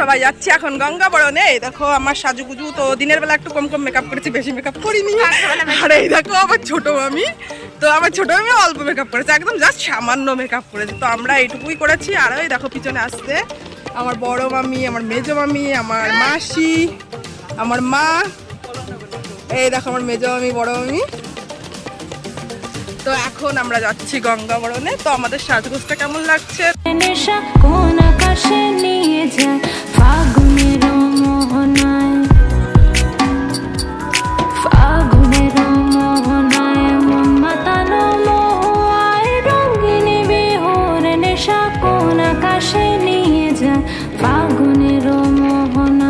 সবাই যাচ্ছি এখন গঙ্গা বরণে দেখো, আমার সাজুগুজু তো দিনের বেলা একটু কম কম মেকআপ করেছি, বেশি মেকআপ করিনি। আর এই দেখো, আমার ছোট মামি। তো আমার ছোট মামি অল্প মেকআপ করেছে, একদম জাস্ট সামান্য মেকআপ করেছে। তো আমরা এইটুকুই করেছি, আর ওই দেখো, পিছনে আসতে আমার বড় মামি, আমার মেজো মামি, আমার মাসি, আমার মা। এই দেখো, আমার মেজো মামি, বড় মামি। তো এখন আমরা যাচ্ছি গঙ্গা বরণে তো আমাদের সাজগোজটা কেমন লাগছে? নেশা কোন আকাশে নিয়ে যায়? ফাগুনের মোহনায়। ফাগুনের মোহনায় মন মাতানো নেশা কোন আকাশে নিয়ে যায়? ফাগুনের মোহনা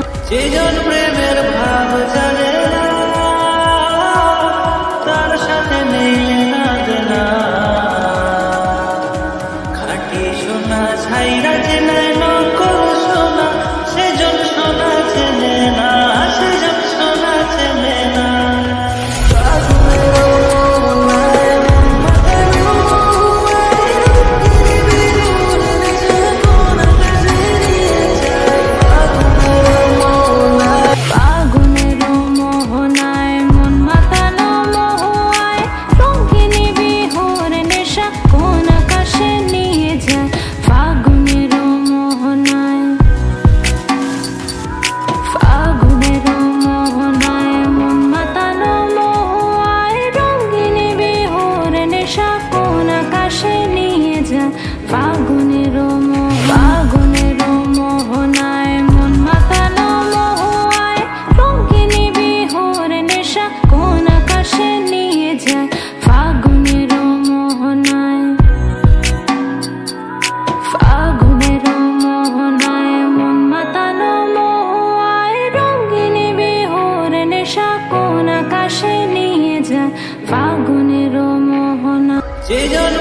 Si yo no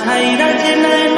ছাইরা যে নাই